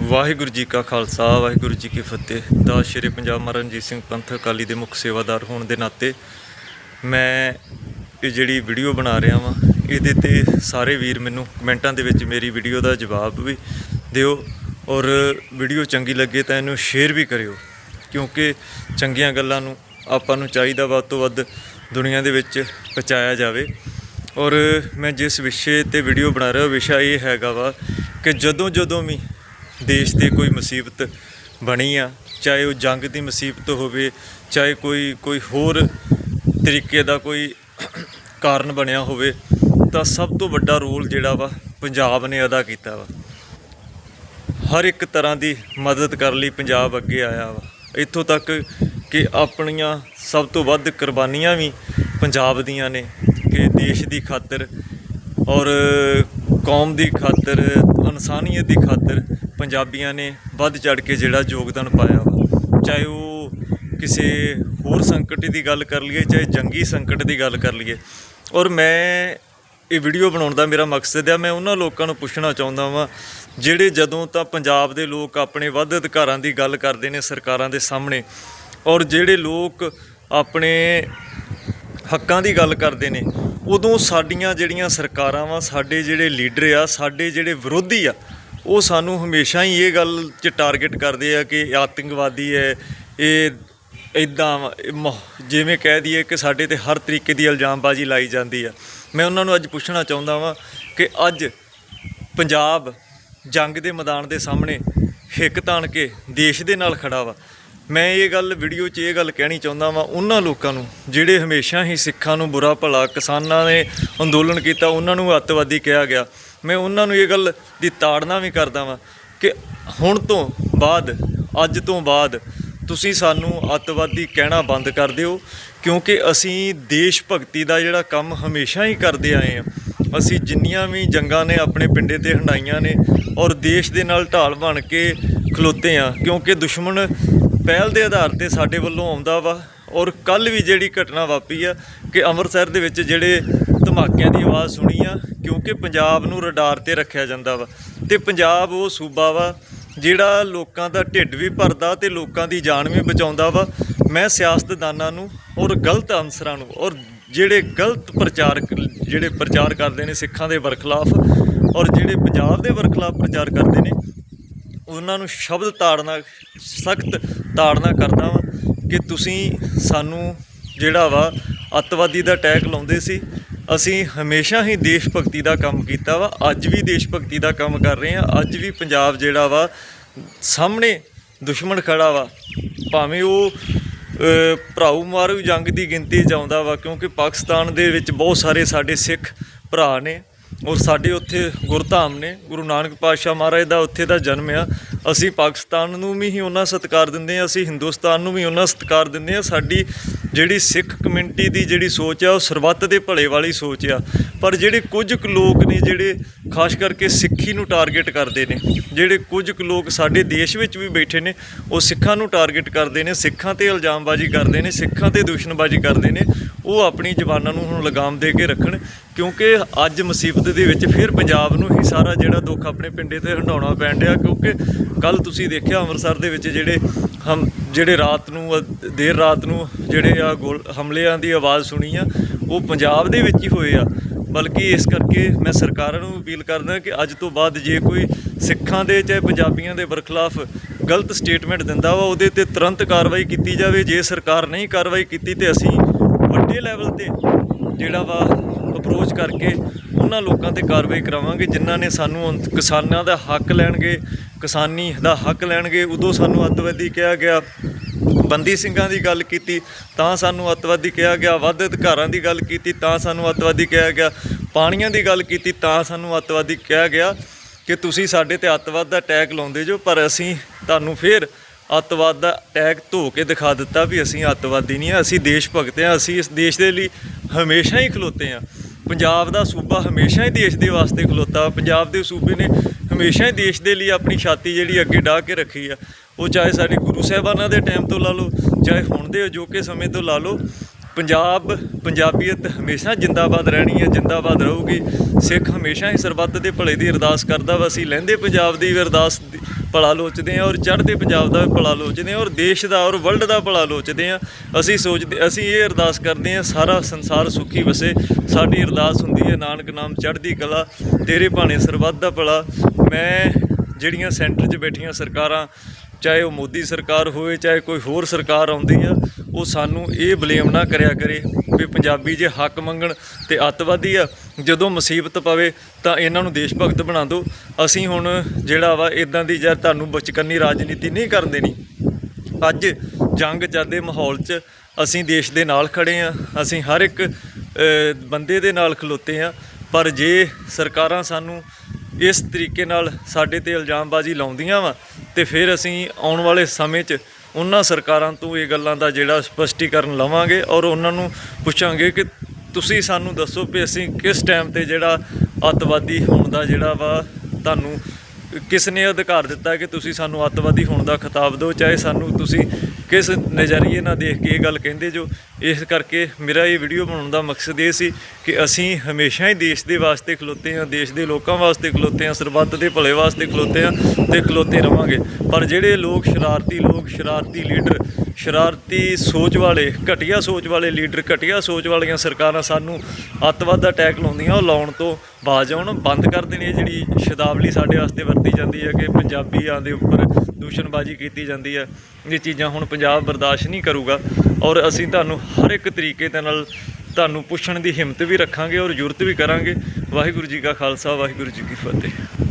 ਵਾਹਿਗੁਰੂ ਜੀ ਕਾ ਖਾਲਸਾ, ਵਾਹਿਗੁਰੂ ਜੀ ਕੀ ਫਤਿਹ। ਦਾ ਸ਼੍ਰੀ ਪੰਜਾਬ ਮਹਾਰਾਜ ਸਿੰਘ ਪੰਥ ਅਕਾਲੀ ਦੇ ਮੁੱਖ ਸੇਵਾਦਾਰ ਹੋਣ ਦੇ ਨਾਤੇ ਮੈਂ ਇਹ ਜਿਹੜੀ ਵੀਡੀਓ ਬਣਾ ਰਿਹਾ ਵਾਂ, ਇਹਦੇ ਤੇ ਸਾਰੇ ਵੀਰ ਮੈਨੂੰ ਕਮੈਂਟਾਂ ਦੇ ਵਿੱਚ ਮੇਰੀ ਵੀਡੀਓ ਦਾ ਜਵਾਬ ਵੀ ਦਿਓ ਔਰ ਵੀਡੀਓ ਚੰਗੀ ਲੱਗੇ ਤਾਂ ਇਹਨੂੰ ਸ਼ੇਅਰ ਵੀ ਕਰਿਓ, ਕਿਉਂਕਿ ਚੰਗੀਆਂ ਗੱਲਾਂ ਨੂੰ ਆਪਾਂ ਨੂੰ ਚਾਹੀਦਾ ਵੱਧ ਤੋਂ ਵੱਧ ਦੁਨੀਆ ਦੇ ਵਿੱਚ ਪਹੁੰਚਾਇਆ ਜਾਵੇ। ਔਰ ਮੈਂ ਜਿਸ ਵਿਸ਼ੇ ਤੇ ਵੀਡੀਓ ਬਣਾ ਰਿਹਾ ਉਹ ਵਿਸ਼ਾ ਇਹ ਹੈਗਾ ਵਾ ਕਿ ਜਦੋਂ ਜਦੋਂ ਵੀ ਦੇਸ਼ ਤੇ ਕੋਈ ਮੁਸੀਬਤ ਬਣੀ ਆ, ਚਾਹੇ ਉਹ ਜੰਗ ਦੀ ਮੁਸੀਬਤ ਹੋਵੇ, ਚਾਹੇ ਕੋਈ ਕੋਈ ਹੋਰ ਤਰੀਕੇ ਦਾ ਕੋਈ ਕਾਰਨ ਬਣਿਆ ਹੋਵੇ, ਤਾਂ ਸਭ ਤੋਂ ਵੱਡਾ ਰੋਲ ਜਿਹੜਾ ਵਾ, ਪੰਜਾਬ ਨੇ ਅਦਾ ਕੀਤਾ ਵਾ। ਹਰ ਇੱਕ ਤਰ੍ਹਾਂ ਦੀ ਮਦਦ ਕਰਨ ਲਈ ਪੰਜਾਬ ਅੱਗੇ ਆਇਆ ਵਾ। ਇੱਥੋਂ ਤੱਕ ਕਿ ਆਪਣੀਆਂ ਸਭ ਤੋਂ ਵੱਧ ਕੁਰਬਾਨੀਆਂ ਵੀ ਪੰਜਾਬ ਦੀਆਂ ਨੇ, ਕਿ ਦੇਸ਼ ਦੀ ਖਾਤਰ ਔਰ ਕੌਮ ਦੀ ਖਾਤਰ, ਇਨਸਾਨੀਅਤ ਦੀ ਖਾਤਰ ਪੰਜਾਬੀਆਂ ਨੇ ਵੱਧ ਚੜ ਕੇ ਜਿਹੜਾ ਯੋਗਦਾਨ ਪਾਇਆ ਵਾ। ਚਾਹੇ ਉਹ ਕਿਸੇ ਹੋਰ ਸੰਕਟ ਦੀ ਗੱਲ ਕਰ ਲਈਏ, ਚਾਹੇ ਜੰਗੀ ਸੰਕਟ ਦੀ ਗੱਲ ਕਰ ਲਈਏ। ਔਰ ਮੈਂ ਇਹ ਵੀਡੀਓ ਬਣਾਉਣ ਦਾ ਮੇਰਾ ਮਕਸਦ ਹੈ ਮੈਂ ਉਹਨਾਂ ਲੋਕਾਂ ਨੂੰ ਪੁੱਛਣਾ ਚਾਹੁੰਦਾ ਵਾਂ, ਜਿਹੜੇ ਜਦੋਂ ਤਾਂ ਪੰਜਾਬ ਦੇ ਲੋਕ ਆਪਣੇ ਵੱਧ ਅਧਿਕਾਰਾਂ ਦੀ ਗੱਲ ਕਰਦੇ ਨੇ ਸਰਕਾਰਾਂ ਦੇ ਸਾਹਮਣੇ, ਔਰ ਜਿਹੜੇ ਲੋਕ ਆਪਣੇ ਹੱਕਾਂ ਦੀ ਗੱਲ ਕਰਦੇ ਨੇ, ਉਦੋਂ ਸਾਡੀਆਂ ਜਿਹੜੀਆਂ ਸਰਕਾਰਾਂ ਵਾ, ਸਾਡੇ ਜਿਹੜੇ ਲੀਡਰ ਆ, ਸਾਡੇ ਜਿਹੜੇ ਵਿਰੋਧੀ ਆ ਉਹ ਸਾਨੂੰ ਹਮੇਸ਼ਾ ਹੀ ਇਹ ਗੱਲ 'ਚ ਟਾਰਗੇਟ ਕਰਦੇ ਆ ਕਿ ਇਹ ਆਤੰਕਵਾਦੀ ਹੈ, ਇਹ ਇਦਾਂ ਜਿਵੇਂ ਕਹਿ ਦਈਏ ਕਿ ਸਾਡੇ ਤੇ ਹਰ ਤਰੀਕੇ ਦੀ ਇਲਜ਼ਾਮਬਾਜ਼ੀ ਲਾਈ ਜਾਂਦੀ ਆ। ਮੈਂ ਉਹਨਾਂ ਨੂੰ ਅੱਜ ਪੁੱਛਣਾ ਚਾਹੁੰਦਾ ਵਾਂ ਕਿ ਅੱਜ ਪੰਜਾਬ ਜੰਗ ਦੇ ਮੈਦਾਨ ਦੇ ਸਾਹਮਣੇ ਹਿੱਕ ਤਾਣ ਕੇ ਦੇਸ਼ ਦੇ ਨਾਲ ਖੜਾ ਵਾ। ਮੈਂ ਇਹ ਗੱਲ ਵੀਡੀਓ 'ਚ ਇਹ ਗੱਲ ਕਹਿਣੀ ਚਾਹੁੰਦਾ ਵਾਂ, ਉਹਨਾਂ ਲੋਕਾਂ ਨੂੰ ਜਿਹੜੇ ਹਮੇਸ਼ਾ ਹੀ ਸਿੱਖਾਂ ਨੂੰ ਬੁਰਾ ਭਲਾ ਕਿਸਾਨਾਂ ਨੇ ਅੰਦੋਲਨ ਕੀਤਾ, ਉਹਨਾਂ ਨੂੰ ਅੱਤਵਾਦੀ ਕਿਹਾ ਗਿਆ। ਮੈਂ ਉਹਨਾਂ ਨੂੰ ਇਹ ਗੱਲ ਦੀ ਤਾੜਨਾ ਵੀ ਕਰਦਾ ਵਾਂ ਕਿ ਹੁਣ ਤੋਂ ਬਾਅਦ, ਅੱਜ ਤੋਂ ਬਾਅਦ ਤੁਸੀਂ ਸਾਨੂੰ ਅੱਤਵਾਦੀ ਕਹਿਣਾ ਬੰਦ ਕਰ ਦਿਓ, ਕਿਉਂਕਿ ਅਸੀਂ ਦੇਸ਼ ਭਗਤੀ ਦਾ ਜਿਹੜਾ ਕੰਮ ਹਮੇਸ਼ਾ ਹੀ ਕਰਦੇ ਆਏ ਹਾਂ। ਅਸੀਂ ਜਿੰਨੀਆਂ ਵੀ ਜੰਗਾਂ ਨੇ ਆਪਣੇ ਪਿੰਡੇ ਤੇ ਹੰਡਾਈਆਂ ਨੇ ਔਰ ਦੇਸ਼ ਦੇ ਨਾਲ ਢਾਲ ਬਣ ਕੇ ਖਲੋਤੇ ਆ ਕਿਉਂਕਿ ਦੁਸ਼ਮਣ ਪਹਿਲ ਦੇ ਆਧਾਰ ਤੇ ਸਾਡੇ ਵੱਲੋਂ ਆਉਂਦਾ ਵਾ। ਔਰ ਕੱਲ ਵੀ ਜਿਹੜੀ ਘਟਨਾ ਵਾਪਰੀ ਆ ਕਿ ਅੰਮ੍ਰਿਤਸਰ ਦੇ ਵਿੱਚ ਜਿਹੜੇ ਧਮਾਕਿਆਂ ਦੀ ਆਵਾਜ਼ ਸੁਣੀ ਆ, ਕਿਉਂਕਿ ਪੰਜਾਬ ਨੂੰ ਰਡਾਰ ਤੇ ਰੱਖਿਆ ਜਾਂਦਾ ਵਾ। ਤੇ ਪੰਜਾਬ ਉਹ ਸੂਬਾ ਵਾ ਜਿਹੜਾ ਲੋਕਾਂ ਦਾ ਢਿੱਡ ਵੀ ਭਰਦਾ ਤੇ ਲੋਕਾਂ ਦੀ ਜਾਨ ਵੀ ਬਚਾਉਂਦਾ ਵਾ। ਮੈਂ ਸਿਆਸਤਦਾਨਾਂ ਨੂੰ ਔਰ ਗਲਤ ਅਨਸਰਾਂ ਨੂੰ ਔਰ ਜਿਹੜੇ ਗਲਤ ਪ੍ਰਚਾਰ ਜਿਹੜੇ ਪ੍ਰਚਾਰ ਕਰਦੇ ਨੇ ਸਿੱਖਾਂ ਦੇ ਵਰਖਲਾਫ ਔਰ ਜਿਹੜੇ ਪੰਜਾਬ ਦੇ ਵਰਖਲਾਫ ਪ੍ਰਚਾਰ ਕਰਦੇ ਨੇ, ਉਹਨਾਂ ਨੂੰ ਸ਼ਬਦ ਤਾੜਨਾ, ਸਖਤ ਤਾੜਨਾ ਕਰਦਾ ਵਾਂ। ਕਿ ਤੁਸੀਂ ਸਾਨੂੰ ਜਿਹੜਾ ਵਾ ਅੱਤਵਾਦੀ ਦਾ ਟੈਗ ਲਾਉਂਦੇ ਸੀ ਅਸੀਂ ਹਮੇਸ਼ਾ ਹੀ ਦੇਸ਼ ਭਗਤੀ ਦਾ ਕੰਮ ਕੀਤਾ ਵਾ ਅੱਜ ਵੀ ਦੇਸ਼ ਭਗਤੀ ਦਾ ਕੰਮ ਕਰ ਰਹੇ ਹਾਂ ਅੱਜ ਵੀ ਪੰਜਾਬ ਜਿਹੜਾ ਵਾ ਸਾਹਮਣੇ ਦੁਸ਼ਮਣ ਖੜਾ ਵਾ। ਭਾਵੇਂ ਉਹ ਅ, ਭਰਾਊ ਮਾਰੂ ਜੰਗ ਦੀ ਗਿਣਤੀ 'ਚ ਆਉਂਦਾ ਵਾ ਕਿਉਂਕਿ ਪਾਕਿਸਤਾਨ ਦੇ ਵਿੱਚ ਬਹੁਤ ਸਾਰੇ ਸਾਡੇ ਸਿੱਖ ਭਰਾ ਨੇ ਔਰ ਸਾਡੇ ਉੱਥੇ ਗੁਰਧਾਮ ਨੇ ਗੁਰੂ ਨਾਨਕ ਪਾਤਸ਼ਾਹ ਮਹਾਰਾਜ ਦਾ ਉੱਥੇ ਦਾ ਜਨਮ ਆ। ਅਸੀਂ ਪਾਕਿਸਤਾਨ ਨੂੰ ਵੀ ਹੀ ਉਹਨਾਂ ਸਤਿਕਾਰ ਦਿੰਦੇ ਆ ਅਸੀਂ ਹਿੰਦੁਸਤਾਨ ਨੂੰ ਵੀ ਉਹਨਾਂ ਸਤਿਕਾਰ ਦਿੰਦੇ ਆ ਸਾਡੀ ਜਿਹੜੀ ਸਿੱਖ ਕਮਿਊਨਿਟੀ ਦੀ ਜਿਹੜੀ ਸੋਚ ਆ, ਉਹ ਸਰਬੱਤ ਦੇ ਭਲੇ ਵਾਲੀ ਸੋਚ ਆ। ਪਰ ਜਿਹੜੇ ਕੁਝ ਕੁ ਲੋਕ ਨੇ ਜਿਹੜੇ ਖਾਸ ਕਰਕੇ ਸਿੱਖੀ ਨੂੰ ਟਾਰਗੇਟ ਕਰਦੇ ਨੇ ਜਿਹੜੇ ਕੁਝ ਕੁ ਲੋਕ ਸਾਡੇ ਦੇਸ਼ ਵਿੱਚ ਵੀ ਬੈਠੇ ਨੇ, ਉਹ ਸਿੱਖਾਂ ਨੂੰ ਟਾਰਗੇਟ ਕਰਦੇ ਨੇ, ਸਿੱਖਾਂ ਤੇ ਇਲਜ਼ਾਮਬਾਜ਼ੀ ਕਰਦੇ ਨੇ, ਸਿੱਖਾਂ ਤੇ ਦੂਸ਼ਣਬਾਜ਼ੀ ਕਰਦੇ ਨੇ, ਉਹ ਆਪਣੀ ਜ਼ਬਾਨਾਂ ਨੂੰ ਹੁਣ ਲਗਾਮ ਦੇ ਕੇ ਰੱਖਣ, ਕਿਉਂਕਿ ਅੱਜ ਮੁਸੀਬਤ ਦੇ ਵਿੱਚ ਫਿਰ ਪੰਜਾਬ ਨੂੰ ਹੀ ਸਾਰਾ ਜਿਹੜਾ ਦੁੱਖ ਆਪਣੇ ਪਿੰਡੇ ਤੇ ਹੰਡਾਉਣਾ ਪੈਣ ਡਿਆ, ਕਿਉਂਕਿ ਕੱਲ ਤੁਸੀਂ ਦੇਖਿਆ ਅੰਮ੍ਰਿਤਸਰ ਦੇ ਵਿੱਚ ਜਿਹੜੇ ਹਮ, ਜਿਹੜੇ ਰਾਤ ਨੂੰ ਦੇਰ ਰਾਤ ਨੂੰ ਜਿਹੜੇ ਆ ਗੋਲ, ਹਮਲਿਆਂ ਦੀ ਆਵਾਜ਼ ਸੁਣੀ ਆ, ਉਹ ਪੰਜਾਬ ਦੇ ਵਿੱਚ ਹੀ ਹੋਏ ਆ। ਬਲਕਿ ਇਸ ਕਰਕੇ ਮੈਂ ਸਰਕਾਰਾਂ ਨੂੰ ਅਪੀਲ ਕਰਦਾ ਕਿ ਅੱਜ ਤੋਂ ਬਾਅਦ ਜੇ ਕੋਈ ਸਿੱਖਾਂ ਦੇ ਚਾਹੇ ਪੰਜਾਬੀਆਂ ਦੇ ਵਰਖਲਾਫ ਗਲਤ ਸਟੇਟਮੈਂਟ ਦਿੰਦਾ ਵਾ, ਉਹਦੇ ਤੇ ਤੁਰੰਤ ਕਾਰਵਾਈ ਕੀਤੀ ਜਾਵੇ। ਜੇ ਸਰਕਾਰ ਨਹੀਂ ਕਾਰਵਾਈ ਕੀਤੀ ਤੇ ਅਸੀਂ ਵੱਡੇ ਲੈਵਲ ਤੇ ਜਿਹੜਾ ਵਾ ਅਪਰੋਚ ਕਰਕੇ ਉਹਨਾਂ ਲੋਕਾਂ ਤੇ ਕਾਰਵਾਈ ਕਰਾਵਾਂਗੇ, ਜਿਨ੍ਹਾਂ ਨੇ ਸਾਨੂੰ ਕਿਸਾਨਾਂ ਦਾ ਹੱਕ ਲੈਣਗੇ, ਕਿਸਾਨੀ ਦਾ ਹੱਕ ਲੈਣਗੇ। ਉਦੋਂ ਸਾਨੂੰ ਅੱਤਵਾਦੀ ਕਿਹਾ ਗਿਆ ਬੰਦੀ ਸਿੰਘਾਂ ਦੀ ਗੱਲ ਕੀਤੀ, ਤਾਂ ਸਾਨੂੰ ਅੱਤਵਾਦੀ ਕਿਹਾ ਗਿਆ, ਵੱਧ ਅਧਿਕਾਰਾਂ ਦੀ ਗੱਲ ਕੀਤੀ, ਤਾਂ ਸਾਨੂੰ ਅੱਤਵਾਦੀ ਕਿਹਾ ਗਿਆ, ਪਾਣੀਆਂ ਦੀ ਗੱਲ ਕੀਤੀ, ਤਾਂ ਸਾਨੂੰ ਅੱਤਵਾਦੀ ਕਿਹਾ ਗਿਆ ਕਿ ਤੁਸੀਂ ਸਾਡੇ ਤੇ ਅੱਤਵਾਦ ਦਾ ਟੈਗ ਲਾਉਂਦੇ ਜੋ, ਪਰ ਅਸੀਂ ਤੁਹਾਨੂੰ ਫੇਰ ਅੱਤਵਾਦ ਦਾ ਟੈਗ ਧੋ ਕੇ ਦਿਖਾ ਦਿੱਤਾ ਵੀ ਅਸੀਂ ਅੱਤਵਾਦੀ ਨਹੀਂ ਆ ਅਸੀਂ ਦੇਸ਼ ਭਗਤ ਆ ਅਸੀਂ ਇਸ ਦੇਸ਼ ਦੇ ਲਈ ਹਮੇਸ਼ਾ ਹੀ ਖਲੋਤੇ ਆ ਪੰਜਾਬ ਦਾ ਸੂਬਾ ਹਮੇਸ਼ਾ ਹੀ ਦੇਸ਼ ਦੇ ਵਾਸਤੇ ਖਲੋਤਾ, ਪੰਜਾਬ ਦੇ ਸੂਬੇ ਨੇ ਹਮੇਸ਼ਾ ਹੀ ਦੇਸ਼ ਦੇ ਲਈ ਆਪਣੀ ਛਾਤੀ ਜਿਹੜੀ ਅੱਗੇ ਢਾਹ ਕੇ ਰੱਖੀ ਆ। ਉਹ ਚਾਹੇ ਸਾਡੇ ਗੁਰੂ ਸਾਹਿਬਾਨਾਂ ਦੇ ਟਾਈਮ ਤੋਂ ਲਾ ਲਓ, ਚਾਹੇ ਹੁਣ ਦੇ ਅਜੋਕੇ ਸਮੇਂ ਤੋਂ ਲਾ ਲਓ, ਪੰਜਾਬ, ਪੰਜਾਬੀਅਤ ਹਮੇਸ਼ਾ ਜਿੰਦਾਬਾਦ ਰਹਿਣੀ ਹੈ, ਜਿੰਦਾਬਾਦ ਰਹੂਗੀ। ਸਿੱਖ ਹਮੇਸ਼ਾ ਹੀ ਸਰਬੱਤ ਦੇ ਭਲੇ ਦੀ ਅਰਦਾਸ ਕਰਦਾ ਵਾ। ਅਸੀਂ ਲਹਿੰਦੇ ਪੰਜਾਬ ਦੀ ਵੀ ਅਰਦਾਸ ਭਲਾ ਲੋਚਦੇ ਹਾਂ ਔਰ ਚੜ੍ਹਦੇ ਪੰਜਾਬ ਦਾ ਭਲਾ ਲੋਚਦੇ ਹਾਂ ਔਰ ਦੇਸ਼ ਦਾ ਔਰ ਵਰਲਡ ਦਾ ਭਲਾ ਲੋਚਦੇ ਹਾਂ। ਅਸੀਂ ਸੋਚਦੇ, ਅਸੀਂ ਇਹ ਅਰਦਾਸ ਕਰਦੇ ਹਾਂ, ਸਾਰਾ ਸੰਸਾਰ ਸੁਖੀ ਵਸੇ। ਸਾਡੀ ਅਰਦਾਸ ਹੁੰਦੀ ਹੈ, ਨਾਨਕ ਨਾਮ ਚੜ੍ਹਦੀ ਕਲਾ, ਤੇਰੇ ਭਾਣੇ ਸਰਬੱਤ ਦਾ ਭਲਾ। ਮੈਂ ਜਿਹੜੀਆਂ ਸੈਂਟਰ 'ਚ ਬੈਠੀਆਂ ਸਰਕਾਰਾਂ ਚਾਹੇ ਉਹ ਮੋਦੀ ਸਰਕਾਰ ਹੋਵੇ, ਚਾਹੇ ਕੋਈ ਹੋਰ ਸਰਕਾਰ ਆਉਂਦੀ ਆ, ਉਹ ਸਾਨੂੰ ਇਹ ਬਲੇਮ ਨਾ ਕਰਿਆ ਕਰੇ ਵੀ ਪੰਜਾਬੀ ਜੇ ਹੱਕ ਮੰਗਣ ਤੇ ਅੱਤਵਾਦੀ ਆ, ਜਦੋਂ ਮੁਸੀਬਤ ਪਵੇ ਤਾਂ ਇਹਨਾਂ ਨੂੰ ਦੇਸ਼ ਭਗਤ ਬਣਾ ਦਿਓ। ਅਸੀਂ ਹੁਣ ਜਿਹੜਾ ਵਾ ਇਦਾਂ ਦੀ ਜਾਂ ਤੁਹਾਨੂੰ ਬਚਕੰਨੀ ਰਾਜਨੀਤੀ ਨਹੀਂ ਕਰਨ ਦੇਣੀ। ਅੱਜ ਜੰਗ ਚੱਲਦੇ ਮਾਹੌਲ 'ਚ ਅਸੀਂ ਦੇਸ਼ ਦੇ ਨਾਲ ਖੜੇ ਆ, ਅਸੀਂ ਹਰ ਇੱਕ ਬੰਦੇ ਦੇ ਨਾਲ ਖਲੋਤੇ ਆ, ਪਰ ਜੇ ਸਰਕਾਰਾਂ ਸਾਨੂੰ ਇਸ ਤਰੀਕੇ ਨਾਲ ਸਾਡੇ ਤੇ ਇਲਜ਼ਾਮਬਾਜ਼ੀ ਲਾਉਂਦੀਆਂ ਵਾ ਤੇ ਫਿਰ ਅਸੀਂ ਆਉਣ ਵਾਲੇ ਸਮੇਂ 'ਚ ਉਹਨਾਂ ਸਰਕਾਰਾਂ ਤੋਂ ਇਹ ਗੱਲਾਂ ਦਾ ਜਿਹੜਾ ਸਪਸ਼ਟੀਕਰਨ ਲਵਾਂਗੇ ਔਰ ਉਹਨਾਂ ਨੂੰ ਪੁੱਛਾਂਗੇ ਕਿ ਤੁਸੀਂ ਸਾਨੂੰ ਦੱਸੋ ਵੀ ਅਸੀਂ ਕਿਸ ਟਾਈਮ ਤੇ ਜਿਹੜਾ ਅੱਤਵਾਦੀ ਹੋਣ ਦਾ ਜਿਹੜਾ ਵਾ ਤੁਹਾਨੂੰ ਕਿਸ ਨੇ ਅਧਿਕਾਰ ਦਿੱਤਾ ਕਿ ਤੁਸੀਂ ਸਾਨੂੰ ਅੱਤਵਾਦੀ ਹੋਣ ਦਾ ਖਿਤਾਬ ਦਿਓ, ਚਾਹੇ ਸਾਨੂੰ ਤੁਸੀਂ ਕਿਸ ਨਜ਼ਰੀਏ ਨਾਲ ਦੇਖ ਕੇ ਇਹ ਗੱਲ ਕਹਿੰਦੇ ਜੋ, ਇਸ ਕਰਕੇ ਮੇਰਾ ਇਹ ਵੀਡੀਓ ਬਣਾਉਣ ਦਾ ਮਕਸਦ ਇਹ ਸੀ ਕਿ ਅਸੀਂ ਹਮੇਸ਼ਾ ਹੀ ਦੇਸ਼ ਦੇ ਵਾਸਤੇ ਖਲੋਤੇ ਹਾਂ, ਦੇਸ਼ ਦੇ ਲੋਕਾਂ ਵਾਸਤੇ ਖਲੋਤੇ ਹਾਂ, ਸਰਬੱਤ ਦੇ ਭਲੇ ਵਾਸਤੇ ਖਲੋਤੇ ਹਾਂ ਤੇ ਖਲੋਤੇ ਰਵਾਂਗੇ। ਪਰ ਜਿਹੜੇ ਲੋਕ ਸ਼ਰਾਰਤੀ ਲੋਕ, ਸ਼ਰਾਰਤੀ ਲੀਡਰ, ਸ਼ਰਾਰਤੀ ਸੋਚ ਵਾਲੇ, ਘਟੀਆ ਸੋਚ ਵਾਲੇ ਲੀਡਰ, ਘਟੀਆ ਸੋਚ ਵਾਲੀਆਂ ਸਰਕਾਰਾਂ ਸਾਨੂੰ ਅੱਤਵਾਦ ਦਾ ਅਟੈਕ ਲਾਉਂਦੀਆਂ, ਉਹ ਲਾਉਣ ਤੋਂ ਬਾਜ ਆਉਣ ਬੰਦ ਕਰ ਦੇਣੀ ਇਹ ਜਿਹੜੀ ਸ਼ਬਦਾਵਲੀ ਸਾਡੇ ਵਾਸਤੇ ਵਰਤੀ ਜਾਂਦੀ ਹੈ ਕਿ ਪੰਜਾਬੀਆਂ ਦੇ ਉੱਪਰ ਦੂਸ਼ਣਬਾਜ਼ੀ ਕੀਤੀ ਜਾਂਦੀ ਹੈ। ਇਹ ਚੀਜ਼ਾਂ ਹੁਣ ਪੰਜਾਬ ਬਰਦਾਸ਼ਤ ਨਹੀਂ ਕਰੂਗਾ ਔਰ ਅਸੀਂ ਤੁਹਾਨੂੰ ਹਰ ਇੱਕ ਤਰੀਕੇ ਦੇ ਨਾਲ ਤੁਹਾਨੂੰ ਪੁੱਛਣ ਦੀ ਹਿੰਮਤ ਵੀ ਰੱਖਾਂਗੇ ਔਰ ਜ਼ਰੂਰਤ ਵੀ ਕਰਾਂਗੇ। ਵਾਹਿਗੁਰੂ ਜੀ ਕਾ ਖਾਲਸਾ, ਵਾਹਿਗੁਰੂ ਜੀ ਕੀ ਫਤਿਹ।